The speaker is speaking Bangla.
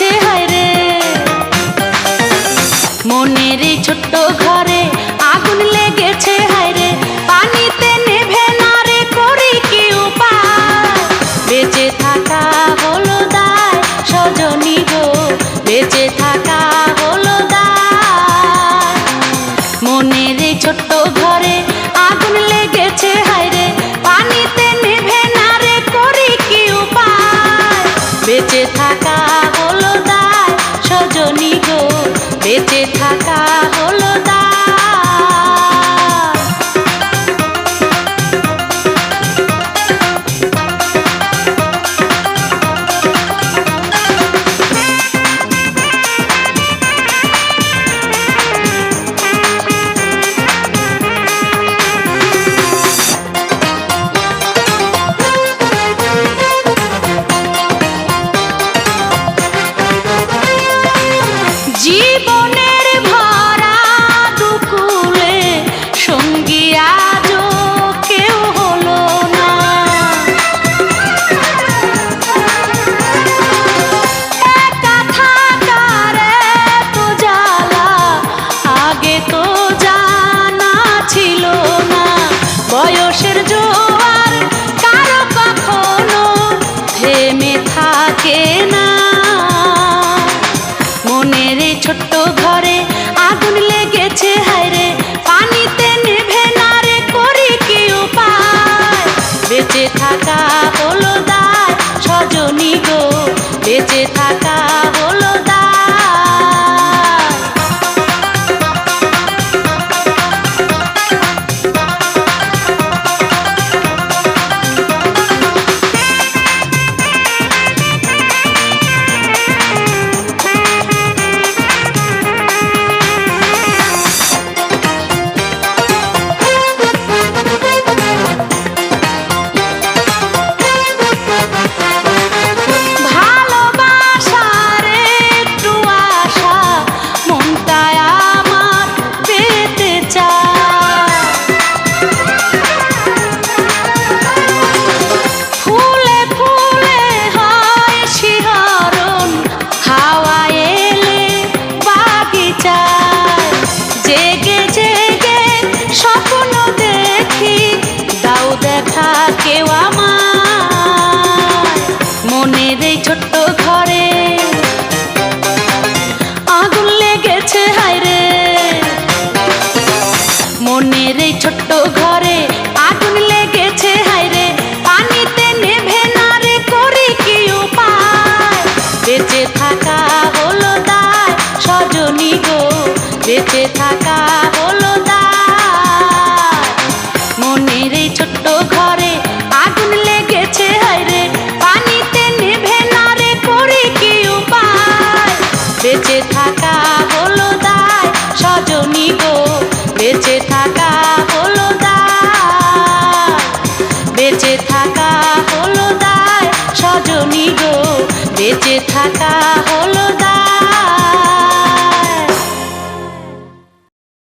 গেছে হায় রে। মনের ছোট্ট ঘর ছোট্ট ঘরে আগুন লেগেছে হায়রে পানিতে নেভে না রে করি কি উপায়? বেঁচে থাকা ঢাকা